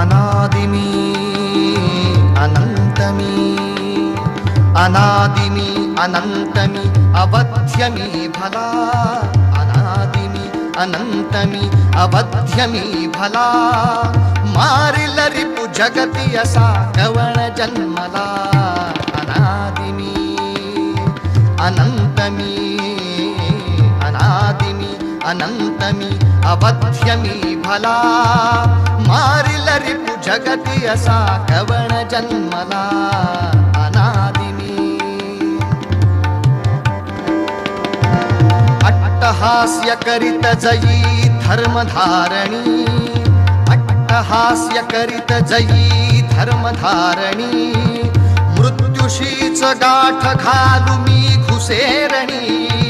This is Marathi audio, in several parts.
అనాదిమి అనంతమి అనాదిమి అనంతమి అవధ్యమి ఫలా అనాదిమి అనంతమి అవధ్యమి ఫలా మారిలరిపు జగతియ సాకవణ జన్మలా అనాదిమి అనంతమీ. अनंतमी अवध्यमी भला मारिल रिपु जगती असा कवण जन्मला। अनादिमी। अट्टहास्य करीत जयी धर्मधारणी। अट्टहास्य करीत जयी धर्मधारणी। मृत्युशीच गाठ घालू मी घुसेरणी।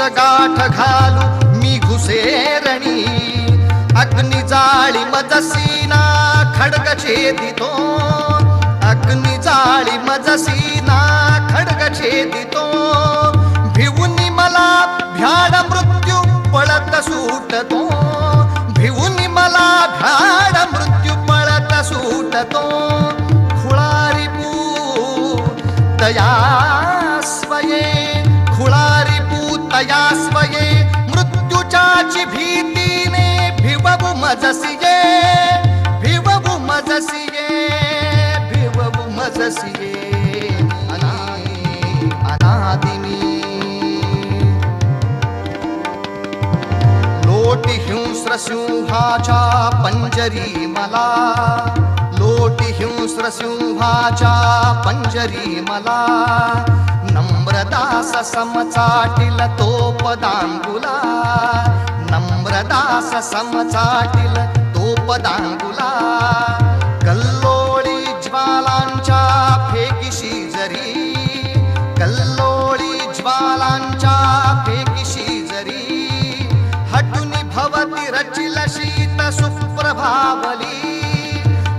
मृत्युशीच गाठ घालू मी घुसेरणी. अग्नि जाळी मजसीना खडग छेदितो. अग्नि जाळी मजसीना खडग छेदितो. भिवून मला भ्याड भयास्वये मृत्युचाची भीतीने भिवबु मजसिये भिवबु मजसिये भिवबु मजसिये. अनादि अनादिनी लोटी पंजरी मला लोटी हिंस्र पंजरी मला नम्रदास समचाटील तो पदांगुला नम्रदास समचाटिल तो पदांगुला कल्लोळी ज्वालांच्या फेकिशी जरी. कल्लोळी ज्वालांच्या फेकिशी जरी. हटुनी भवती रचिल शीत सुप्रभावली.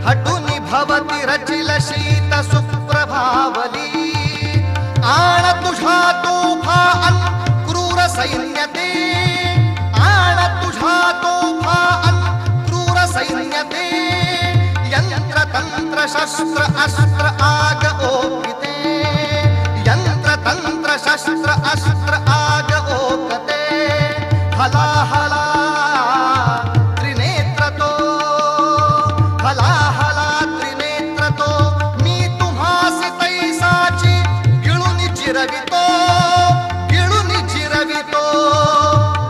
हटुनी भवती रचिल शीत शस्त्र अस्त्र आग ओपिते यंत्र तंत्र शस्त्र अस्त्र आग ओकते। हला हला त्रिनेत्र तो हला हला त्रिनेत्र तो मी तुम्हास तैसाची गिळून चिरवितो गिळून चिरवितो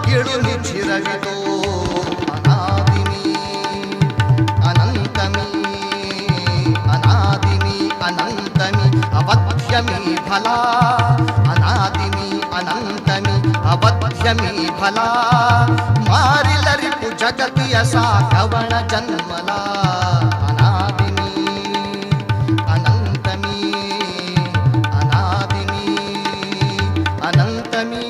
गिळून चिरवितो ఫలా? అనాదిని అనంతని అవధ్యమి ఫలా? మారిలరిపు జగతియ సాకవణ జన్మలా? అనాదిని అనంతని అనాదిని అనంతమీ